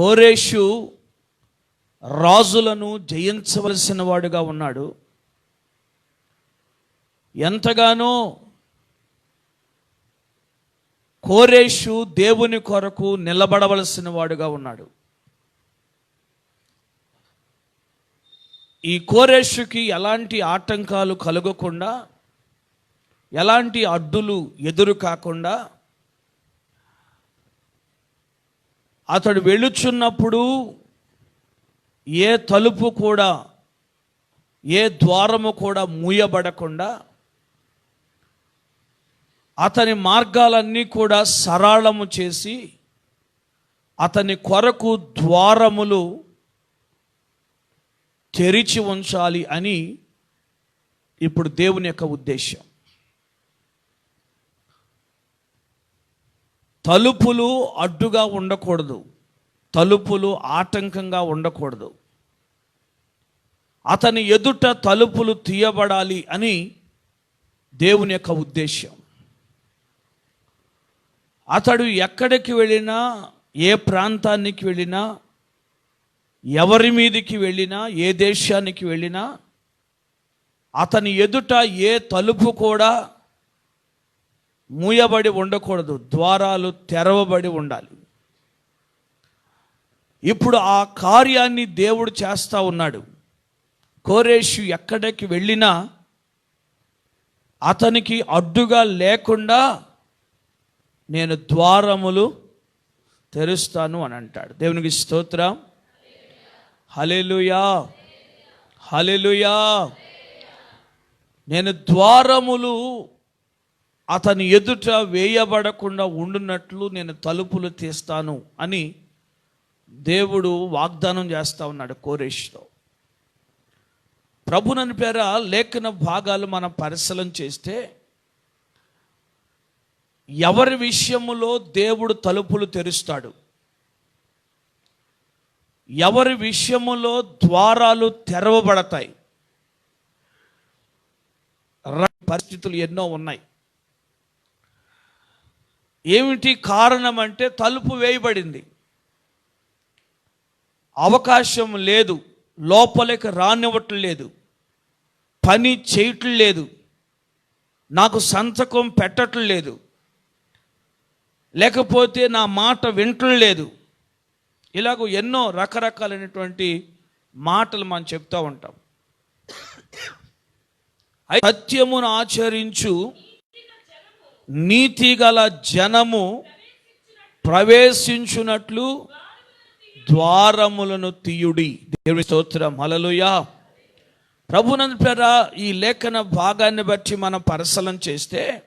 కోరేషు రాజులను జయించవలసిన వాడుగా ఉన్నాడు. ఎంతగానో కోరేషు దేవుని కొరకు నిలబడవలసిన వాడుగా ఉన్నాడు. ఈ కోరేషుకి ఎలాంటి ఆటంకాలు కలగకుండా ఎలాంటి అడ్డులు ఎదురు కాకుండా అతడు వెళుచున్నప్పుడు ఏ తలుపు కూడా ఏ ద్వారము కూడా మూయబడకుండా అతని మార్గాలన్నీ కూడా సరళము చేసి అతని కొరకు ద్వారములు తెరిచి ఉంచాలి అని ఇప్పుడు దేవుని యొక్క ఉద్దేశం తలుపులు అడ్డుగా ఉండకూడదు. తలుపులు ఆటంకంగా ఉండకూడదు. అతని ఎదుట తలుపులు తీయబడాలి అని దేవుని యొక్క ఉద్దేశం అతడు ఎక్కడికి వెళ్ళినా ఏ ప్రాంతానికి వెళ్ళినా ఎవరి మీదికి వెళ్ళినా ఏ దేశానికి వెళ్ళినా అతని ఎదుట ఏ తలుపు కూడా మూయబడి ఉండకూడదు ద్వారాలు తెరవబడి ఉండాలి. ఇప్పుడు ఆ కార్యాన్ని దేవుడు చేస్తూ ఉన్నాడు. కోరేషు ఎక్కడికి వెళ్ళినా అతనికి అడ్డుగా లేకుండా నేను ద్వారములు తెరుస్తాను అని అంటాడు. దేవునికి స్తోత్రం. హలెలుయా హలెలుయా నేను ద్వారములు అతని ఎదుట వేయబడకుండా ఉండునట్లు నేను తలుపులు తీస్తాను అని దేవుడు వాగ్దానం చేస్తా ఉన్నాడు కోరేష్లో ప్రభునని పేర లేఖన భాగాలు మనం పరిశీలన చేస్తే ఎవరి విషయములో దేవుడు తలుపులు తెరుస్తాడు? ఎవరి విషయములో ద్వారాలు తెరవబడతాయి? పరిస్థితులు ఎన్నో ఉన్నాయి. ఏమిటి కారణం అంటే తలుపు వేయబడింది. అవకాశం లేదు లోపలికి రానివ్వటం లేదు పని చేయటం లేదు నాకు సంతకం పెట్టటం లేదు లేకపోతే నా మాట వింటం లేదు. ఇలాగ ఎన్నో రకరకాలైనటువంటి మాటలు మనం చెప్తూ ఉంటాం. అయితే సత్యమును ఆచరించు నీతి గల జనము ప్రవేశించున్నట్లు ద్వారములను తీయుడి. దేవుని స్తోత్రం. హల్లెలూయా. ప్రభునందు ఈ లేఖన భాగాన్ని బట్టి మనం పరిశీలన చేస్తే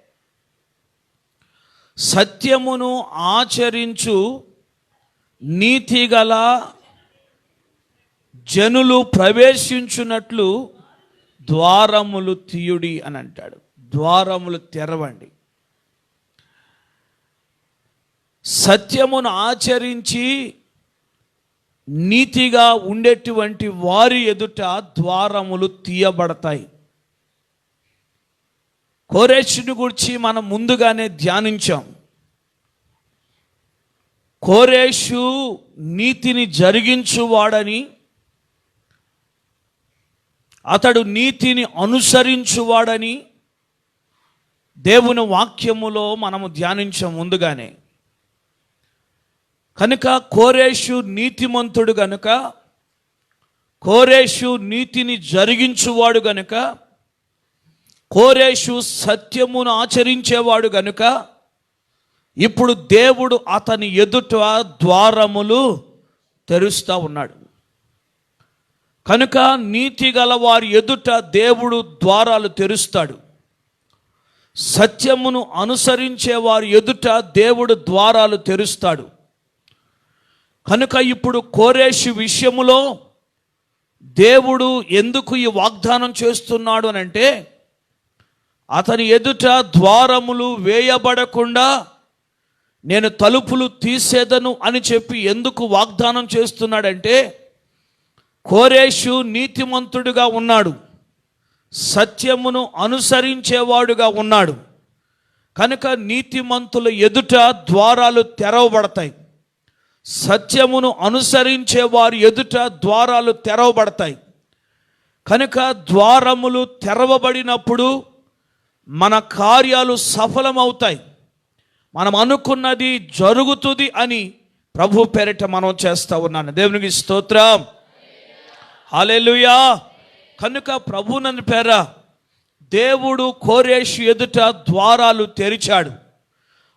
సత్యమును ఆచరించు నీతి గల జనులు ప్రవేశించున్నట్లు ద్వారములు తీయుడి అని అంటాడు. ద్వారములు తెరవండి. సత్యమును ఆచరించి నీతిగా ఉండేటువంటి వారి ఎదుట ద్వారములు తీయబడతాయి. కోరేషుని గురించి మనం ముందుగానే ధ్యానించాం. కోరేషు నీతిని జరిగించువాడని అతడు నీతిని అనుసరించువాడని దేవుని వాక్యములో మనము ధ్యానించాం ముందుగానే. కనుక కోరేషు నీతిమంతుడు గనుక కోరేషు నీతిని జరిగించువాడు గనుక కోరేషు సత్యమును ఆచరించేవాడు గనుక ఇప్పుడు దేవుడు అతని ఎదుట ద్వారములు తెరుస్తూ ఉన్నాడు. కనుక నీతి గల వారి ఎదుట దేవుడు ద్వారాలు తెరుస్తాడు. సత్యమును అనుసరించే వారి ఎదుట దేవుడు ద్వారాలు తెరుస్తాడు. కనుక ఇప్పుడు కోరేషు విషయములో దేవుడు ఎందుకు ఈ వాగ్దానం చేస్తున్నాడు అని అంటే అతని ఎదుట ద్వారములు వేయబడకుండా నేను తలుపులు తీసేదను అని చెప్పి ఎందుకు వాగ్దానం చేస్తున్నాడంటే కోరేషు నీతిమంతుడిగా ఉన్నాడు సత్యమును అనుసరించేవాడుగా ఉన్నాడు. కనుక నీతిమంతుల ఎదుట ద్వారాలు తెరవబడతాయి. సత్యమును అనుసరించే వారి ఎదుట ద్వారాలు తెరవబడతాయి. కనుక ద్వారములు తెరవబడినప్పుడు మన కార్యాలు సఫలమవుతాయి. మనం అనుకున్నది జరుగుతుంది అని ప్రభు పేరిట మనం చేస్తూ ఉన్నాను. దేవునికి స్తోత్రం. హాలెలుయా కనుక ప్రభు నన్ను పేర దేవుడు కోరేషు ఎదుట ద్వారాలు తెరిచాడు.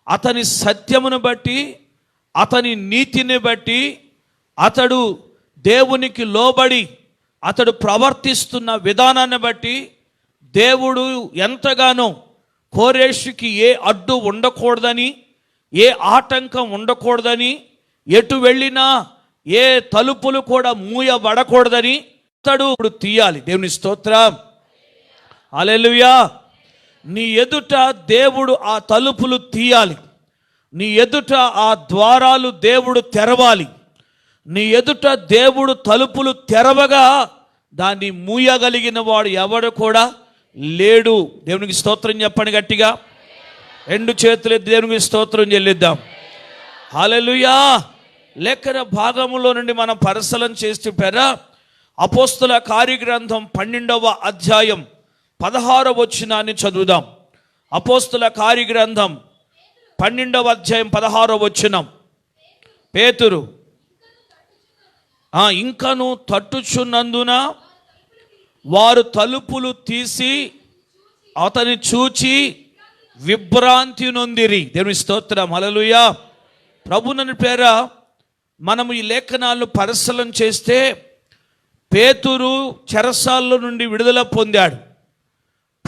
అతని సత్యమును బట్టి అతని నీతిని బట్టి అతడు దేవునికి లోబడి అతడు ప్రవర్తిస్తున్న విధానాన్ని బట్టి దేవుడు ఎంతగానో కోరేషుకి ఏ అడ్డు ఉండకూడదని ఏ ఆటంకం ఉండకూడదని ఎటు వెళ్ళినా ఏ తలుపులు కూడా మూయబడకూడదని అతడు ఇప్పుడు తీయాలి. దేవుని స్తోత్రం. అలెలుయా నీ ఎదుట దేవుడు ఆ తలుపులు తీయాలి. నీ ఎదుట ఆ ద్వారాలు దేవుడు తెరవాలి. నీ ఎదుట దేవుడు తలుపులు తెరవగా దాన్ని మూయగలిగిన వాడు ఎవడు కూడా లేడు. దేవునికి స్తోత్రం చెప్పండి గట్టిగా. రెండు చేతులు దేవునికి స్తోత్రం చెల్లిద్దాం. హాలెలుయా లేఖన భాగములో నుండి మనం పరిశీలన చేస్తూ పెర అపోస్తుల కార్యగ్రంథం పన్నెండవ అధ్యాయం పదహారవ వచ్చినాన్ని చదువుదాం. అపోస్తుల కార్యగ్రంథం పన్నెండవ అధ్యాయం పదహారవ వచ్చినం పేతురు ఆ, ఇంకను తట్టుచున్నందున వారు తలుపులు తీసి అతని చూచి విభ్రాంతి నొందిరి. దేవుని స్తోత్రం హల్లెలూయా. ప్రభునని పేర మనము ఈ లేఖనాలను పరిశీలన చేస్తే పేతురు చెరసాల్లో నుండి విడుదల పొందాడు.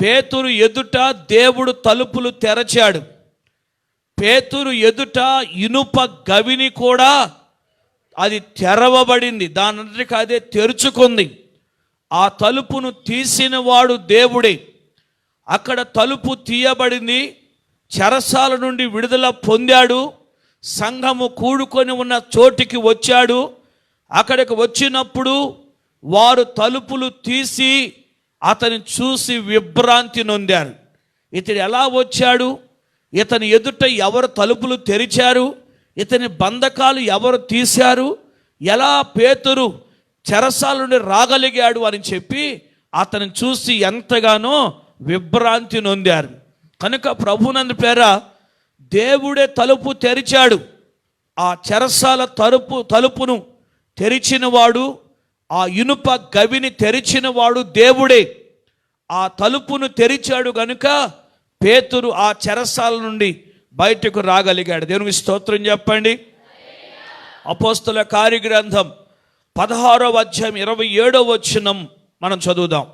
పేతురు ఎదుట దేవుడు తలుపులు తెరచాడు. పేతురు ఎదుట ఇనుప గవిని కూడా అది తెరవబడింది. దానంతటికి అదే తెరుచుకుంది. ఆ తలుపును తీసిన వాడు దేవుడే. అక్కడ తలుపు తీయబడింది. చెరసాల నుండి విడుదల పొందాడు. సంఘము కూడుకొని ఉన్న చోటికి వచ్చాడు. అక్కడికి వచ్చినప్పుడు వారు తలుపులు తీసి అతని చూసి విభ్రాంతి నొందారు. ఇతడు ఎలా వచ్చాడు? ఇతని ఎదుట ఎవరు తలుపులు తెరిచారు? ఇతని బంధకాలు ఎవరు తీశారు? ఎలా పేతురు చెరసాల నుండి రాగలిగాడు అని చెప్పి అతను చూసి ఎంతగానో విభ్రాంతి నొందారు. కనుక ప్రభునందు పేర దేవుడే తలుపు తెరిచాడు. ఆ చెరసాల తలుపు తలుపును తెరిచినవాడు ఆ ఇనుప గవిని తెరిచినవాడు దేవుడే. ఆ తలుపును తెరిచాడు గనుక పేతురు ఆ చెరసాల నుండి బయటకు రాగలిగాడు. దేవునికి స్తోత్రం చెప్పండి. అపోస్తుల కార్యగ్రంథం పదహారవ అధ్యాయం ఇరవై ఏడవ వచ్చినం మనం చదువుదాం.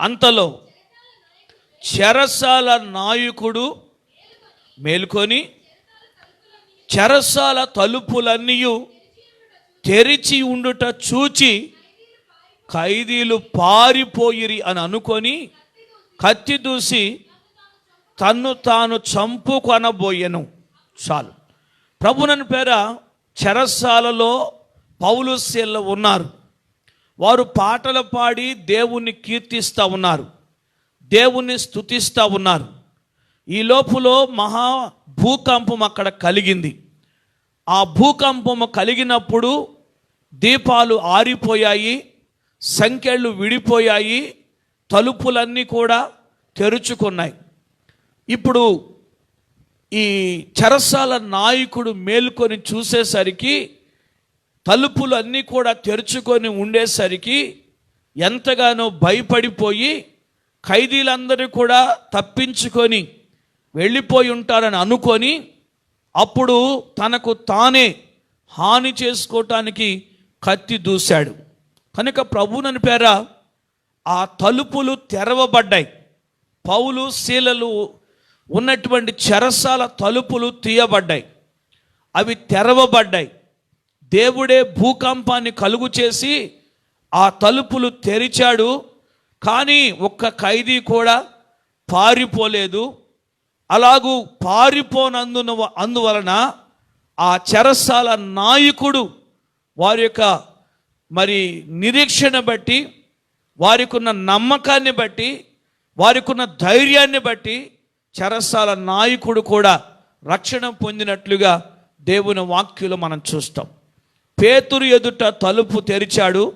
అంతలో చెరసాల నాయకుడు మేల్కొని చెరసాల తలుపులన్నీ తెరిచి ఉండుట చూచి ఖైదీలు పారిపోయిరి అని అనుకొని కత్తి దూసి తన్ను తాను చంపుకొనబోయెను. చాలు. ప్రభునని పేర చెరసాలలో పౌలు ఉన్నారు. వారు పాటలు పాడి దేవుణ్ణి కీర్తిస్తూ ఉన్నారు. దేవుణ్ణి స్తుతిస్తూ ఉన్నారు. ఈ లోపులో మహా భూకంపం అక్కడ కలిగింది. ఆ భూకంపము కలిగినప్పుడు దీపాలు ఆరిపోయాయి సంఖ్యలు విడిపోయాయి తలుపులన్నీ కూడా తెరుచుకున్నాయి. ఇప్పుడు ఈ చెరసాల నాయకుడు మేల్కొని చూసేసరికి తలుపులు అన్నీ కూడా తెరుచుకొని ఉండేసరికి ఎంతగానో భయపడిపోయి ఖైదీలందరూ కూడా తప్పించుకొని వెళ్ళిపోయి ఉంటారని అనుకొని అప్పుడు తనకు తానే హాని చేసుకోవటానికి కత్తి దూశాడు. కనుక ప్రభునని పేర ఆ తలుపులు తెరవబడ్డాయి. పౌలు శీలలు ఉన్నటువంటి చెరసాల తలుపులు తీయబడ్డాయి. అవి తెరవబడ్డాయి. దేవుడే భూకంపాన్ని కలుగు చేసి ఆ తలుపులు తెరిచాడు. కానీ ఒక్క ఖైదీ కూడా పారిపోలేదు. అలాగూ పారిపోనందున అందువలన ఆ చెరసాల నాయకుడు వారి యొక్క మరి నిరీక్షణ బట్టి వారికి ఉన్న నమ్మకాన్ని బట్టి వారికి ఉన్న ధైర్యాన్ని బట్టి చెరసాల నాయకుడు కూడా రక్షణ పొందినట్లుగా దేవుని వాక్యులు మనం చూస్తాం. పేతురు ఎదుట తలుపు తెరిచాడు.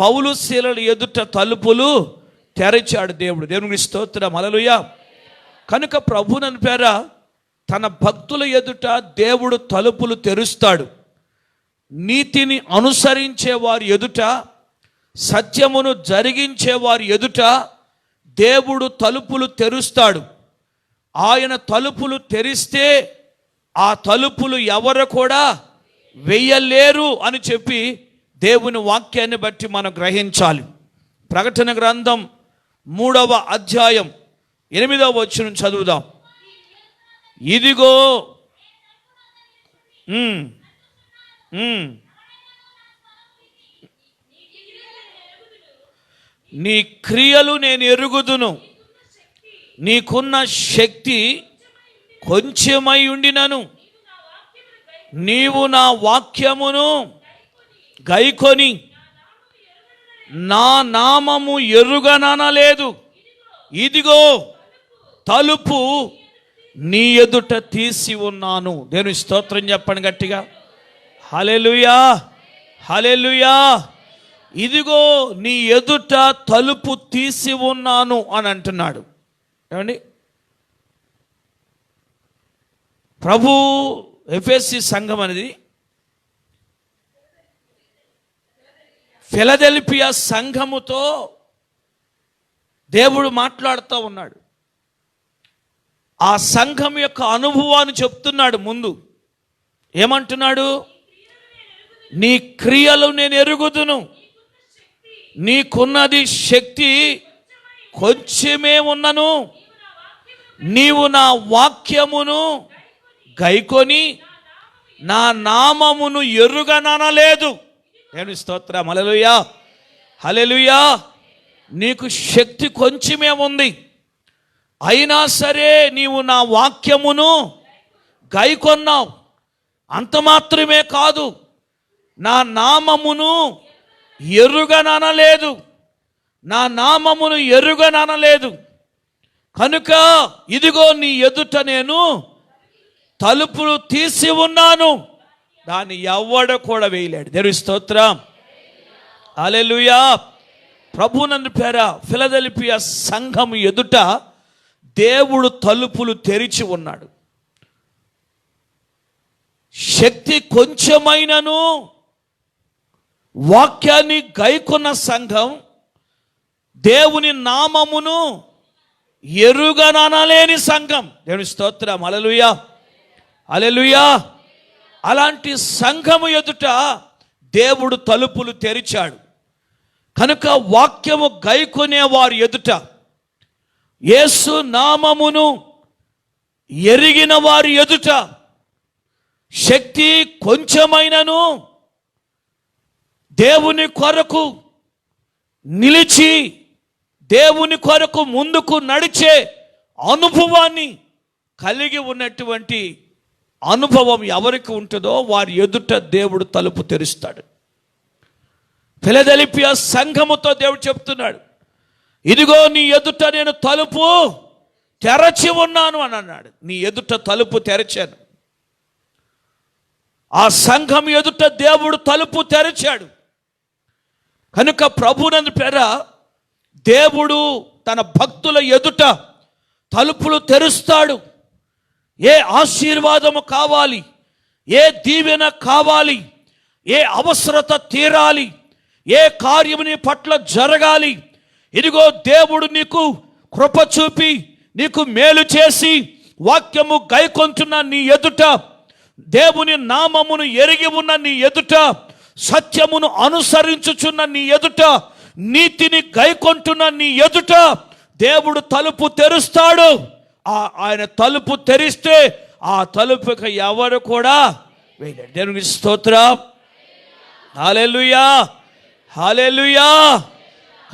పౌలు శీలల ఎదుట తలుపులు తెరిచాడు దేవుడు. దేవుని స్తోత్రం. అలలుయ కనుక ప్రభునని పేర తన భక్తుల ఎదుట దేవుడు తలుపులు తెరుస్తాడు. నీతిని అనుసరించే వారి ఎదుట సత్యమును జరిగించే వారి ఎదుట దేవుడు తలుపులు తెరుస్తాడు. ఆయన తలుపులు తెరిస్తే ఆ తలుపులు ఎవరు కూడా వెయ్యలేరు అని చెప్పి దేవుని వాక్యాన్ని బట్టి మనం గ్రహించాలి. ప్రకటన గ్రంథం మూడవ అధ్యాయం ఎనిమిదవ వచ్చిన చదువుదాం. ఇదిగో నీ క్రియలు నేను ఎరుగుదును. నీకున్న శక్తి కొంచెమై ఉండినను. నీవు నా వాక్యమును గైకొని నా నామము ఎరుగననలేదు. ఇదిగో తలుపు నీ ఎదుట తీసి ఉన్నాను. నేను స్తోత్రం చెప్పండి గట్టిగా. హలెలుయా హలెలుయా ఇదిగో నీ ఎదుట తలుపు తీసి ఉన్నాను అని అంటున్నాడు. ఏమండి? ప్రభు ఎఫ్ఎస్సి సంఘం అనేది ఫిలదెల్పియా సంఘముతో దేవుడు మాట్లాడుతూ ఉన్నాడు. ఆ సంఘం యొక్క అనుభవాన్ని చెప్తున్నాడు ముందు. ఏమంటున్నాడు? నీ క్రియలు నేను ఎరుగుదును. నీకున్నది శక్తి కొంచెమే ఉన్నను. నీవు నా వాక్యమును గైకొని నా నామమును ఎరుగననలేదు. నేను స్తోత్రం. హలెలుయా హలెలుయా నీకు శక్తి కొంచెమే ఉంది. అయినా సరే నీవు నా వాక్యమును గైకొన్నావు. అంత మాత్రమే కాదు. నా నామమును ఎరుగననలేదు. నా నామమును ఎరుగననలేదు. కనుక ఇదిగో నీ ఎదుట నేను తలుపులు తీసి ఉన్నాను. దాన్ని ఎవ్వడ కూడా వేయలేడు. దేవుని స్తోత్రం. అలెలుయా ప్రభునందు పేర ఫిలదెలిపియా సంఘం ఎదుట దేవుడు తలుపులు తెరిచి ఉన్నాడు. శక్తి కొంచెమైనను వాక్యాన్ని గైకొన్న సంఘం దేవుని నామమును ఎరుగననలేని సంఘం. దేవుని స్తోత్రం. అలలుయా అలెలుయా అలాంటి సంఘము ఎదుట దేవుడు తలుపులు తెరిచాడు. కనుక వాక్యము గైకొనే వారి ఎదుట యేసు నామమును ఎరిగిన వారి ఎదుట శక్తి కొంచెమైనను దేవుని కొరకు నిలిచి దేవుని కొరకు ముందుకు నడిచే అనుభవాన్ని కలిగి ఉన్నటువంటి అనుభవం ఎవరికి ఉంటుందో వారి ఎదుట దేవుడు తలుపు తెరుస్తాడు. ఫిలదెలిపియా సంఘముతో దేవుడు చెప్తున్నాడు ఇదిగో నీ ఎదుట నేను తలుపు తెరచి ఉన్నాను అని అన్నాడు. నీ ఎదుట తలుపు తెరచాను. ఆ సంఘం ఎదుట దేవుడు తలుపు తెరిచాడు. కనుక ప్రభునందు పెర దేవుడు తన భక్తుల ఎదుట తలుపులు తెరుస్తాడు. ఏ ఆశీర్వాదము కావాలి? ఏ దీవెన కావాలి? ఏ అవసరత తీరాలి? ఏ కార్యము నీ పట్ల జరగాలి? ఇదిగో దేవుడు నీకు కృప చూపి నీకు మేలు చేసి వాక్యము గైకొంచున్న నీ ఎదుట దేవుని నామమును ఎరిగి ఉన్న నీ ఎదుట సత్యమును అనుసరించుచున్న నీ ఎదుట నీతిని గైకొంటున్న నీ ఎదుట దేవుడు తలుపు తెరుస్తాడు. ఆ ఆయన తలుపు తెరిస్తే ఆ తలుపుకి ఎవరు కూడా వేయలేరు. దేవునికి స్తోత్రం. హాలెలుయా హాలెలుయా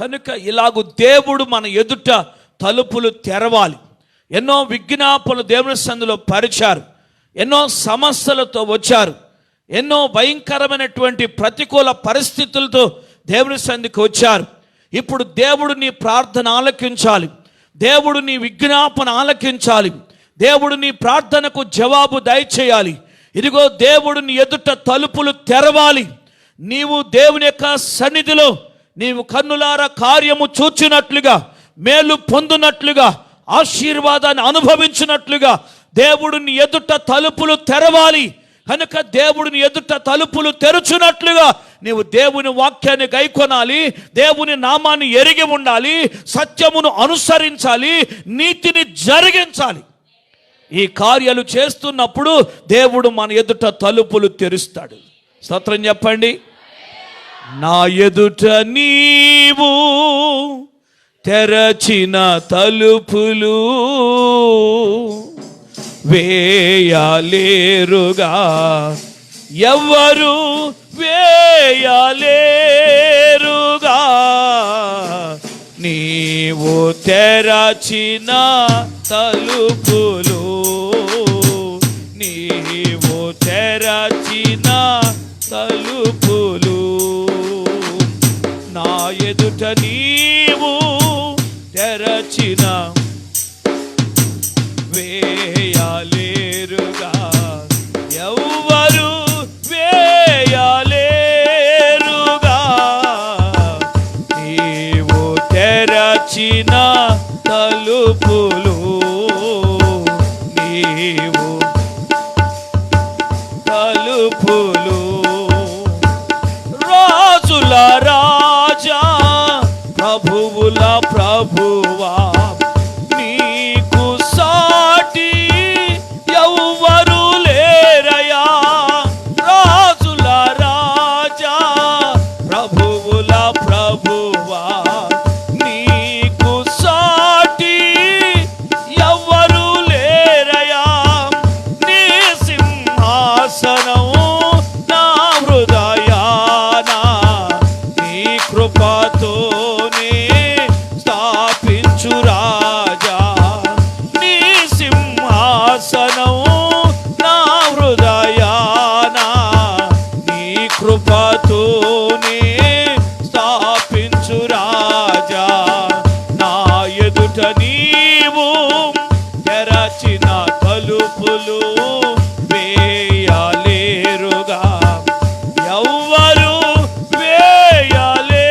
కనుక ఇలాగు దేవుడు మన ఎదుట తలుపులు తెరవాలి. ఎన్నో విజ్ఞాపనలు దేవుని సందులో పరిచారు. ఎన్నో సమస్యలతో వచ్చారు. ఎన్నో భయంకరమైనటువంటి ప్రతికూల పరిస్థితులతో దేవుని సంధికి వచ్చారు. ఇప్పుడు దేవుడు నీ ప్రార్థన ఆలకించాలి. దేవుడు నీ విజ్ఞాపన ఆలకించాలి. దేవుడు నీ ప్రార్థనకు జవాబు దయచేయాలి. ఇదిగో దేవుడు నీ ఎదుట తలుపులు తెరవాలి. నీవు దేవుని యొక్క సన్నిధిలో నీవు కన్నులార కార్యము చూచినట్లుగా మేలు పొందినట్లుగా ఆశీర్వాదాన్ని అనుభవించినట్లుగా దేవుడు నీ ఎదుట తలుపులు తెరవాలి. కనుక దేవుడిని ఎదుట తలుపులు తెరుచున్నట్లుగా నీవు దేవుని వాక్యాన్ని గైకొనాలి దేవుని నామాన్ని ఎరిగి ఉండాలి సత్యమును అనుసరించాలి నీతిని జరిగించాలి. ఈ కార్యాలు చేస్తున్నప్పుడు దేవుడు మన ఎదుట తలుపులు తెరుస్తాడు. స్తోత్రం చెప్పండి. నా ఎదుట నీవు తెరచిన తలుపులు వేయలేరుగా. ఎవ్వరు వేయలేరుగా. నీవు తెరచిన తలుపులు నీవు తెరచిన తలుపులు. నా ఎదుట నీవు తెరచిన తప్పులు నీవు. తలుపులు ఎదుట నీవు తెరచిన తలుపులు వేయలేరుగా. ఎవ్వరు వేయలేరుగా.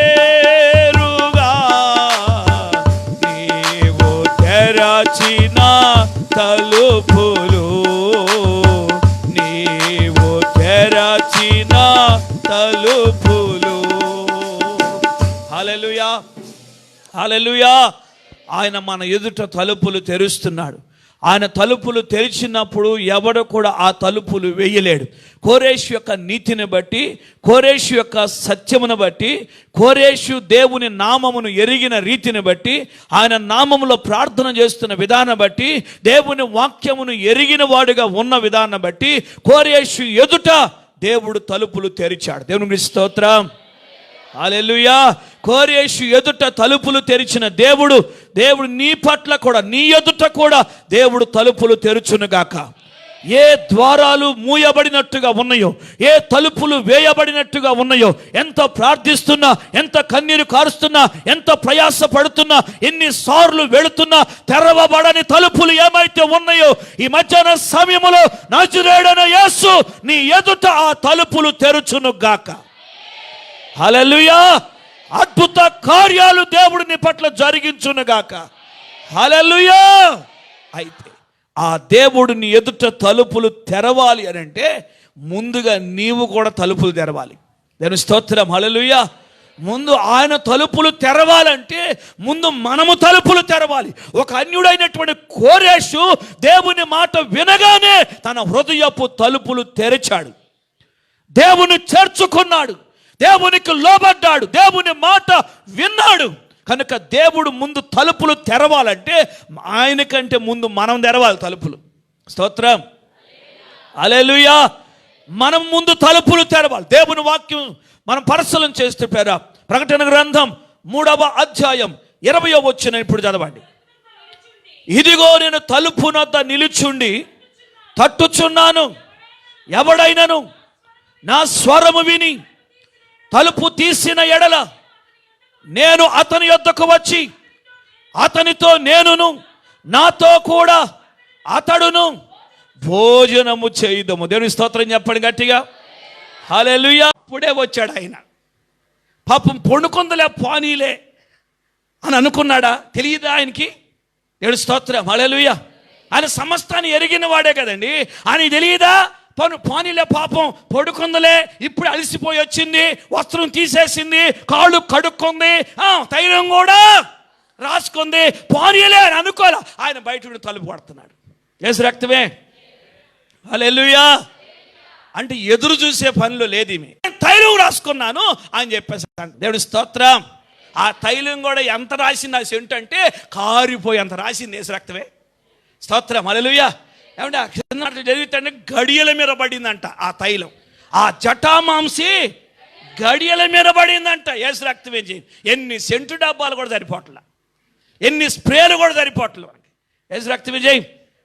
నీవు తెరచిన తలుపులు నీవు తెరచిన తలుపులు. హల్లెలూయా హల్లెలూయా. ఆయన మన ఎదుట తలుపులు తెరుస్తున్నాడు. ఆయన తలుపులు తెరిచినప్పుడు ఎవడు కూడా ఆ తలుపులు వేయలేడు. కోరేషు యొక్క నీతిని బట్టి కోరేషు యొక్క సత్యమును బట్టి కోరేషు దేవుని నామమును ఎరిగిన రీతిని బట్టి ఆయన నామములో ప్రార్థన చేస్తున్న విధానం బట్టి దేవుని వాక్యమును ఎరిగిన వాడుగా ఉన్న విధానం బట్టి కోరేషు ఎదుట దేవుడు తలుపులు తెరిచాడు. దేవుని స్తోత్రం. అలెలుయా కోరేషు ఎదుట తలుపులు తెరిచిన దేవుడు దేవుడు నీ పట్ల కూడా నీ ఎదుట కూడా దేవుడు తలుపులు తెరుచునుగాక. ఏ ద్వారాలు మూయబడినట్టుగా ఉన్నాయో ఏ తలుపులు వేయబడినట్టుగా ఉన్నాయో ఎంత ప్రార్థిస్తున్నా ఎంత కన్నీరు కారుస్తున్నా ఎంత ప్రయాస పడుతున్నా ఎన్నిసార్లు వెళుతున్నా తెరవబడని తలుపులు ఏమైతే ఉన్నాయో ఈ మధ్యాహ్న సమయములో నజరేడన యేసు నీ ఎదుట ఆ తలుపులు తెరుచునుగాక. హల్లెలూయా! అద్భుత కార్యాలు దేవుడు నీ పట్ల జరిగించునుగాక. హలలుయా అయితే ఆ దేవుడిని ఎదుట తలుపులు తెరవాలి అని అంటే ముందుగా నీవు కూడా తలుపులు తెరవాలి. దేవుని స్తోత్రం హలలుయా ముందు ఆయన తలుపులు తెరవాలంటే ముందు మనము తలుపులు తెరవాలి. ఒక అన్యుడైనటువంటి కోరేషు దేవుని మాట వినగానే తన హృదయపు తలుపులు తెరిచాడు. దేవుని చేర్చుకున్నాడు. దేవునికి లోబడ్డాడు. దేవుని మాట విన్నాడు. కనుక దేవుడు ముందు తలుపులు తెరవాలంటే ఆయన కంటే ముందు మనం తెరవాలి తలుపులు. స్తోత్రం. అలెలుయా మనం ముందు తలుపులు తెరవాలి. దేవుని వాక్యం మనం పరిశీలన చేస్తే పేర. ప్రకటన గ్రంథం మూడవ అధ్యాయం ఇరవయో వచ్చిన ఇప్పుడు చదవండి. ఇదిగో నేను తలుపునొద్ద నిలుచుండి తట్టుచున్నాను. ఎవడైనను నా స్వరము విని తలుపు తీసిన ఎడల నేను అతని యొద్దకు వచ్చి అతనితో నేనును నాతో కూడా అతడును భోజనము చేయుదము. దేవుని స్తోత్రం చెప్పండి గట్టిగా. హల్లెలూయా. అప్పుడే వచ్చాడు ఆయన. పాపం పొణుకొందలే పానీలే అని అనుకున్నాడా? తెలియదా ఆయనకి? దేవుడి స్తోత్రం. హలెలుయా ఆయన సమస్తాన్ని ఎరిగిన వాడే కదండి. ఆయన తెలియదా పను పానీలే పాపం పడుకుందలే ఇప్పుడు అలసిపోయి వచ్చింది వస్త్రం తీసేసింది కాళ్ళు కడుక్కుంది ఆ, తైలం కూడా రాసుకుంది పానీయలే అని అనుకోలే. ఆయన బయట నుండి తలుపు పడుతున్నాడు ఏసు రక్తమే? అలెలుయా అంటే ఎదురు చూసే పనులు లేదు తైలం రాసుకున్నాను అని చెప్పేసి దేవుడి స్తోత్రం. ఆ తైలం కూడా ఎంత రాసింది ఆ సెంటు అంటే కారిపోయి అంత రాసింది ఏసు రక్తమే. స్తోత్రం. అలెలుయా ఏమంటే ఆ గడియల మీద పడిందంట ఆ తైలం. ఆ జటామాంసి గడియల మీద పడిందంట. ఏసు ఏం చేయి ఎన్ని సెంటు డబ్బాలు కూడా సరిపోట్ల. ఎన్ని స్ప్రేలు కూడా సరిపోట్ల ఏసు రక్తమే చేయి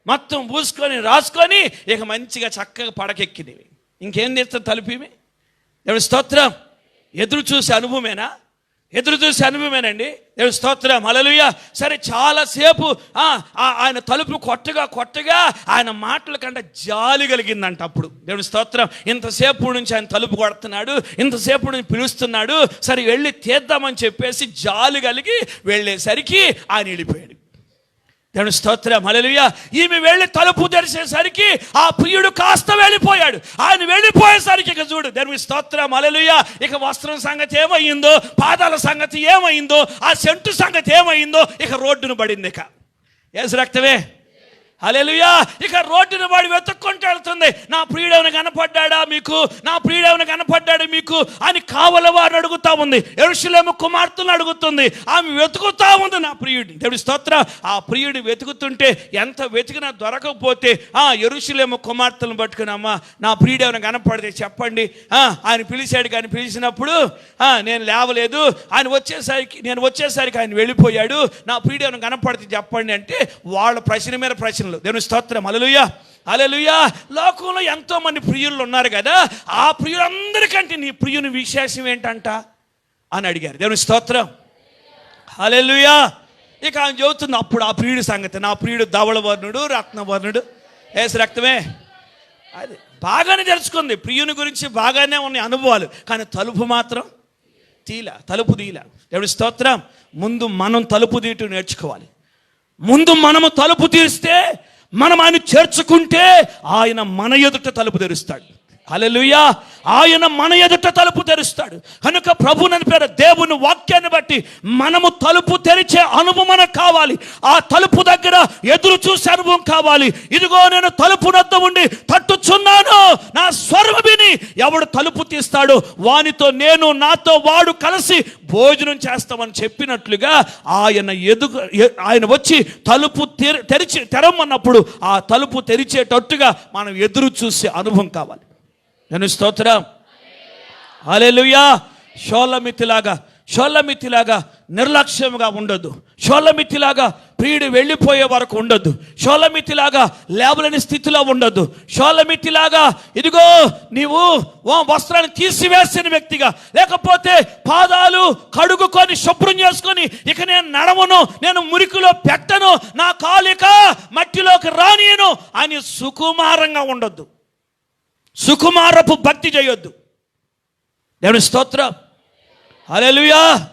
మొత్తం పూసుకొని రాసుకొని ఇక మంచిగా చక్కగా పడకెక్కినవి. ఇంకేం చేస్తుంది తలుపిమి దేవుడి స్తోత్రం. ఎదురు చూసే అనుభవమేనా? ఎదురు చూసే అనుభవమేనండి? నేను స్తోత్రం. అలలుయ సరే చాలాసేపు ఆ, ఆయన తలుపు కొట్టగా కొట్టగా ఆయన మాటల కంటే జాలి కలిగిందంట అప్పుడు. దేవుని స్తోత్రం. ఇంతసేపు నుంచి ఆయన తలుపు కొడుతున్నాడు ఇంతసేపు నుంచి పిలుస్తున్నాడు సరే వెళ్ళి తీద్దామని చెప్పేసి జాలి కలిగి వెళ్ళేసరికి ఆయన వెళ్ళిపోయాడు. దేవుని స్తోత్రం. మలలియ ఈమె వెళ్ళి తలుపు తెరిచేసరికి ఆ ప్రియుడు కాస్త వెళ్ళిపోయాడు. ఆయన వెళ్ళిపోయేసరికి ఇక చూడు దేవుని స్తోత్రం. హల్లెలూయా. ఇక వస్త్రం సంగతి ఏమైందో పాదాల సంగతి ఏమైందో ఆ సెంటు సంగతి ఏమైందో ఇక రోడ్డును పడింది ఇక. ఏసు రక్తమే. అలెలుయా ఇక రోడ్డున వాడి వెతుక్కుంటూ వెళ్తుంది. నా ప్రియుడవన కనపడ్డాడా మీకు? నా ప్రియుడవన కనపడ్డాడు మీకు? అని కావల వారిని అడుగుతా ఉంది. ఎరుషులేము కుమార్తెను అడుగుతుంది. ఆమె వెతుకుతా ఉంది నా ప్రియుడిని. దేవుడి స్తోత్ర. ఆ ప్రియుడి వెతుకుతుంటే ఎంత వెతికినా దొరకకపోతే ఆ ఎరుషులేము కుమార్తెను పట్టుకున్నామా నా ప్రియుడవన కనపడితే చెప్పండి. ఆ, ఆయన పిలిచాడు కానీ పిలిచినప్పుడు ఆ, నేను లేవలేదు. ఆయన వచ్చేసరికి నేను వచ్చేసరికి ఆయన వెళ్ళిపోయాడు. నా ప్రియుడవన కనపడితే చెప్పండి అంటే వాళ్ళ ప్రశ్న మీద ప్రశ్న ప్రశ్నలు దేవుని స్తోత్రం. అలలుయా అలలుయా లోకంలో ఎంతో మంది ప్రియులు ఉన్నారు కదా ఆ ప్రియులందరికంటే నీ ప్రియుని విశేషం ఏంటంట అని అడిగారు. దేవుని స్తోత్రం. హల్లెలూయా. ఇక ఆయన చెబుతుంది అప్పుడు ఆ ప్రియుడి సంగతి. నా ప్రియుడు ధవళవర్ణుడు రత్నవర్ణుడు ఏసు రక్తమే. అది బాగానే తెలుసుకుంది. ప్రియుని గురించి బాగానే ఉన్నాయి అనుభవాలు కానీ తలుపు మాత్రం తీల తలుపు తీల. దేవుడి స్తోత్రం. ముందు మనం తలుపు తీయటం నేర్చుకోవాలి. ముందు మనము తలుపు తీస్తే మనం ఆయన చేర్చుకుంటే ఆయన మన ఎదుట తలుపు తెరుస్తాడు. అలలుయా ఆయన మన ఎదుట తలుపు తెరుస్తాడు. కనుక ప్రభునని పేరు దేవుని వాక్యాన్ని బట్టి మనము తలుపు తెరిచే అనుభవం కావాలి. ఆ తలుపు దగ్గర ఎదురు చూసే అనుభవం కావాలి. ఇదిగో నేను తలుపు నద్ద ఉండి తట్టుచున్నాను. నా స్వరం విని ఎవడు తలుపు తీస్తాడో వానితో నేను నాతో వాడు కలిసి భోజనం చేస్తామని చెప్పినట్లుగా ఆయన ఎదుగు ఆయన వచ్చి తలుపు తెరిచి తెరమన్నప్పుడు ఆ తలుపు తెరిచేటట్టుగా మనం ఎదురు చూసే అనుభవం కావాలి. నేను స్తోత్రం. హల్లెలూయా. షోలమితిలాగా షోలమితిలాగా నిర్లక్ష్యంగా ఉండొద్దు. షోలమితిలాగా ప్రియుడు వెళ్ళిపోయే వరకు ఉండొద్దు. షోలమితిలాగా లేవలేని స్థితిలో ఉండొద్దు. షోలమితిలాగా ఇదిగో నీవు ఓ వస్త్రాన్ని తీసివేసిన వ్యక్తిగా లేకపోతే పాదాలు కడుగుకొని శుభ్రం చేసుకొని ఇక నేను నడవను నేను మురికిలో పెట్టను నా కాలిక మట్టిలోకి రానియను అని సుకుమారంగా ఉండొద్దు. సుకుమారపు భక్తి చేయొద్దు. దేవుని స్తోత్రం. హల్లెలూయా.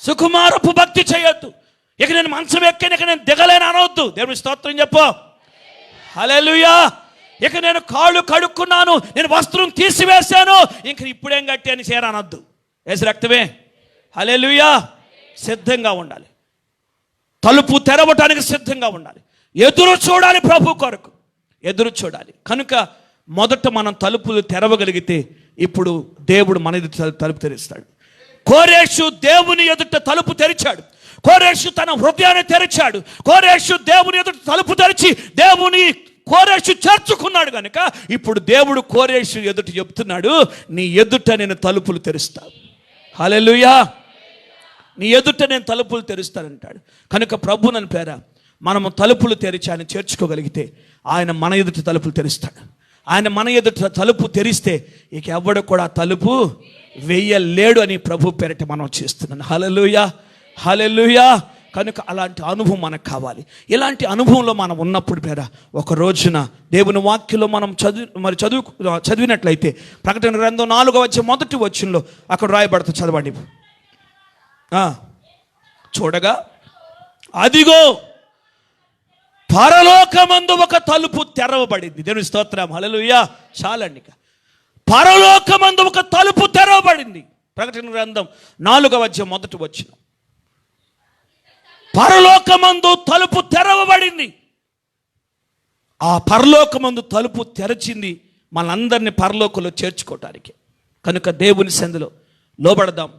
సుకుమారపు భక్తి చేయొద్దు. ఇక నేను మంచం ఎక్కాను ఇక నేను దిగలేను అనవద్దు దేవుని స్తోత్రం చెప్పు. హల్లెలూయా. ఇక నేను కాళ్ళు కడుక్కున్నాను నేను వస్త్రం తీసివేశాను ఇంక ఇప్పుడేం గట్టి అని అనొద్దు. వేసి రక్తమే. హల్లెలూయా. సిద్ధంగా ఉండాలి. తలుపు తెరవటానికి సిద్ధంగా ఉండాలి. ఎదురు చూడాలి ప్రభు కొరకు. ఎదురు చూడాలి. కనుక మొదట మనం తలుపులు తెరవగలిగితే ఇప్పుడు దేవుడు మన ఎదుట తలుపు తెరుస్తాడు. కోరేషు దేవుని ఎదుట తలుపు తెరిచాడు. కోరేషు తన హృదయాన్ని తెరిచాడు. కోరేషు దేవుని ఎదుట తలుపు తెరిచి దేవుని కోరేషు చేర్చుకున్నాడు కనుక ఇప్పుడు దేవుడు కోరేషు ఎదుట చెప్తున్నాడు నీ ఎదుట నేను తలుపులు తెరుస్తాను హలెలుయా నీ ఎదుట నేను తలుపులు తెరుస్తానంటాడు. కనుక ప్రభు నన్ను పేర మనము తలుపులు తెరిచి ఆయన చేర్చుకోగలిగితే ఆయన మన ఎదుట తలుపులు తెరుస్తాడు. ఆయన మన ఎదుట తలుపు తెరిస్తే ఇక ఎవడు కూడా తలుపు వెయ్యలేడు అని ప్రభు పెరట మనం చేస్తున్నాను హలలుయా హలలుయా కనుక అలాంటి అనుభవం మనకు కావాలి. ఇలాంటి అనుభవంలో మనం ఉన్నప్పుడు పేర ఒక రోజున దేవుని వాక్యంలో మనం చదువు మరి చదువు చదివినట్లయితే ప్రకటన గ్రంథం నాలుగో వచ్చే మొదటి వచ్చంలో అక్కడ రాయబడుతుంది చదవండి. చూడగా అదిగో పరలోకమందు ఒక తలుపు తెరవబడింది. దేవుని స్తోత్రం. హల్లెలూయా. చాలండి పరలోకమందు ఒక తలుపు తెరవబడింది. ప్రకటన గ్రంథం నాలుగవ అధ్యాయం మొదటి వచ్చిన పరలోకమందు తలుపు తెరవబడింది. ఆ పరలోకమందు తలుపు తెరచింది మనందరినీ పరలోకంలో చేర్చుకోవటానికి. కనుక దేవుని సందులో లోబడదాం.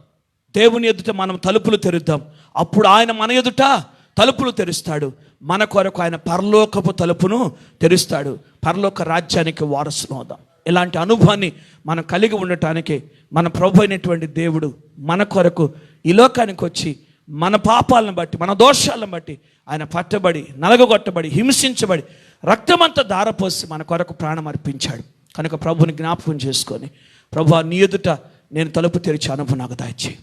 దేవుని ఎదుట మనం తలుపులు తెరుద్దాం. అప్పుడు ఆయన మన ఎదుట తలుపులు తెరుస్తాడు. మన కొరకు ఆయన పరలోకపు తలుపును తెరుస్తాడు. పరలోక రాజ్యానికి వారసులు అవుదాం. ఇలాంటి అనుభవాన్ని మనం కలిగి ఉండటానికి మన ప్రభు అయినటువంటి దేవుడు మన కొరకు ఈ లోకానికి వచ్చి మన పాపాలను బట్టి మన దోషాలను బట్టి ఆయన పట్టబడి నలగగొట్టబడి హింసించబడి రక్తమంతా దారపోసి మన కొరకు ప్రాణం అర్పించాడు. కనుక ప్రభుని జ్ఞాపకం చేసుకొని ప్రభు నీ ఎదుట నేను తలుపు తెరిచి అనుభవం నాకు దాచి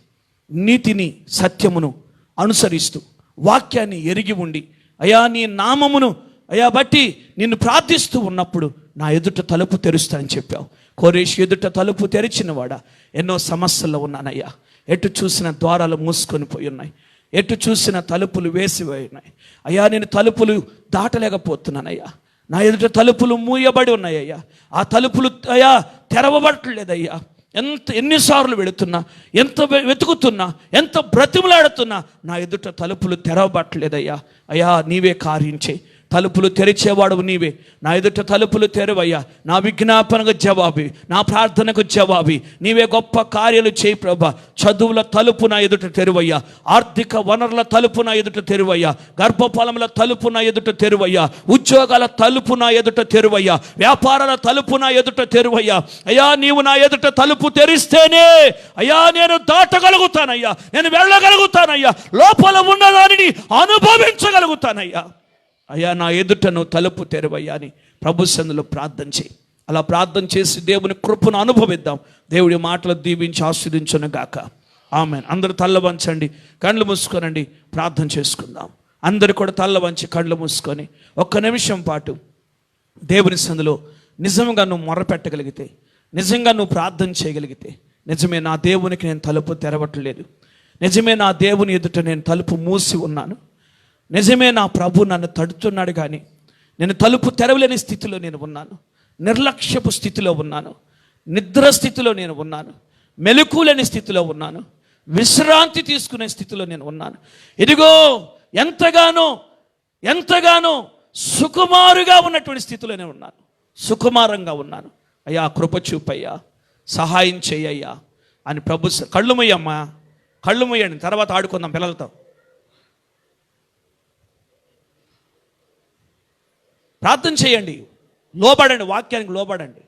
నీతిని సత్యమును అనుసరిస్తూ వాక్యాన్ని ఎరిగి ఉండి అయా నీ నామమును అయా బట్టి నిన్ను ప్రార్థిస్తూ ఉన్నప్పుడు నా ఎదుట తలుపు తెరుస్తానని చెప్పావు. కోరేష్ ఎదుట తలుపు తెరిచినవాడా? ఎన్నో సమస్యల్లో ఉన్నానయ్యా. ఎటు చూసిన ద్వారాలు మూసుకొని పోయి ఉన్నాయి. ఎటు చూసిన తలుపులు వేసిపోయి ఉన్నాయి. అయ్యా నేను తలుపులు దాటలేకపోతున్నానయ్యా. నా ఎదుట తలుపులు మూయబడి ఉన్నాయ్యా ఆ తలుపులు అయ్యా తెరవబడట్లేదయ్యా. ఎంత ఎన్నిసార్లు వెళుతున్నా ఎంత వెతుకుతున్నా ఎంత బ్రతిమలాడుతున్నా నా ఎదుట తలుపులు తెరవబట్టలేదయ్యా. అయ్యా నీవే కార్యం చేయి. తలుపులు తెరిచేవాడు నీవే. నా ఎదుట తలుపులు తెరవయ్యా. నా విజ్ఞాపనకు జవాబి. నా ప్రార్థనకు జవాబి. నీవే గొప్ప కార్యాలు చేయి ప్రభా. చదువుల తలుపు నా ఎదుట తెరువయ్యా. ఆర్థిక వనరుల తలుపు నా ఎదుట తెరువయ్యా. గర్భఫలముల తలుపు నా ఎదుట తెరువయ్యా. ఉద్యోగాల తలుపు నా ఎదుట తెరువయ్యా. వ్యాపారాల తలుపు నా ఎదుట తెరువయ్యా. అయ్యా నీవు నా ఎదుట తలుపు తెరిస్తేనే అయ్యా నేను దాటగలుగుతానయ్యా. నేను వెళ్ళగలుగుతానయ్యా. లోపల ఉన్నదానిని అనుభవించగలుగుతానయ్యా. అయ్యా నా ఎదుట నువ్వు తలుపు తెరవయ్యా అని ప్రభు సందులో ప్రార్థన చేయి. అలా ప్రార్థన చేసి దేవుని కృపను అనుభవిద్దాం. దేవుడి మాటలు దీవించి ఆస్వాదించును గాక ఆమె అందరూ తల్ల వంచండి కళ్ళు మూసుకోనండి ప్రార్థన చేసుకుందాం. అందరు కూడా తల్ల వంచి కళ్ళు మూసుకొని ఒక్క నిమిషం పాటు దేవుని సందులో నిజంగా నువ్వు మొరపెట్టగలిగితే నిజంగా నువ్వు ప్రార్థన చేయగలిగితే నిజమే నా దేవునికి నేను తలుపు తెరవట్లేదు. నిజమే నా దేవుని ఎదుట నేను తలుపు మూసి ఉన్నాను. నిజమే నా ప్రభు నన్ను తడుతున్నాడు కానీ నేను తలుపు తెరవలేని స్థితిలో నేను ఉన్నాను. నిర్లక్ష్యపు స్థితిలో ఉన్నాను. నిద్ర స్థితిలో నేను ఉన్నాను. మెలకులేని స్థితిలో ఉన్నాను. విశ్రాంతి తీసుకునే స్థితిలో నేను ఉన్నాను. ఇదిగో ఎంతగానో ఎంతగానో సుకుమారుగా ఉన్నటువంటి స్థితిలో నేను ఉన్నాను. సుకుమారంగా ఉన్నాను. అయ్యా కృప చూపయ్యా. సహాయం చేయయ్యా అని ప్రభు కళ్ళుమయ్యమ్మా కళ్ళు మొయ్యమ్మా కళ్ళు మొయ్యండి తర్వాత ఆడుకుందాం పిల్లలతో. ప్రార్థన చేయండి. లోబడండి వాక్యానికి లోబడండి.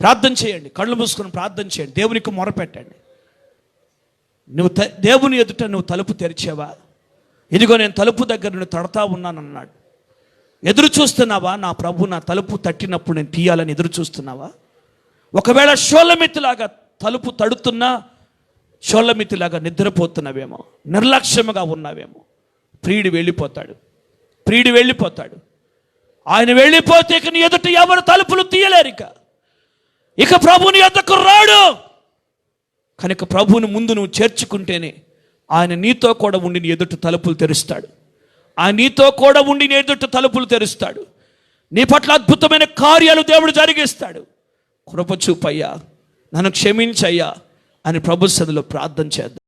ప్రార్థన చేయండి కళ్ళు మూసుకొని ప్రార్థన చేయండి దేవునికి మొరపెట్టండి. నువ్వు దేవుని ఎదుట నువ్వు తలుపు తెరిచావా? ఇదిగో నేను తలుపు దగ్గర నువ్వు తడతా ఉన్నానన్నాడు. ఎదురు చూస్తున్నావా? నా ప్రభు నా తలుపు తట్టినప్పుడు నేను తీయాలని ఎదురు చూస్తున్నావా? ఒకవేళ షోలమితిలాగా తలుపు తడుతున్నా షోలమిత్తిలాగా నిద్రపోతున్నావేమో నిర్లక్ష్యముగా ఉన్నావేమో. ప్రియుడు వెళ్ళిపోతాడు. ప్రియుడు వెళ్ళిపోతాడు. ఆయన వెళ్ళిపోతే ఇక నీ ఎదుట ఎవరు తలుపులు తీయలేరు ఇక. ఇక ప్రభుని ఎద్దకు రాడు. కనుక ప్రభువుని ముందు నువ్వు చేర్చుకుంటేనే ఆయన నీతో కూడా ఉండి నీ ఎదుట తలుపులు తెరుస్తాడు. ఆయన నీతో కూడా ఉండి నీ ఎదుట తలుపులు తెరుస్తాడు. నీ పట్ల అద్భుతమైన కార్యాలు దేవుడు జరిగిస్తాడు. కృప చూపయ్యా. నన్ను క్షమించయ్యా అని ప్రభు సదిలో ప్రార్థన చేద్దాం.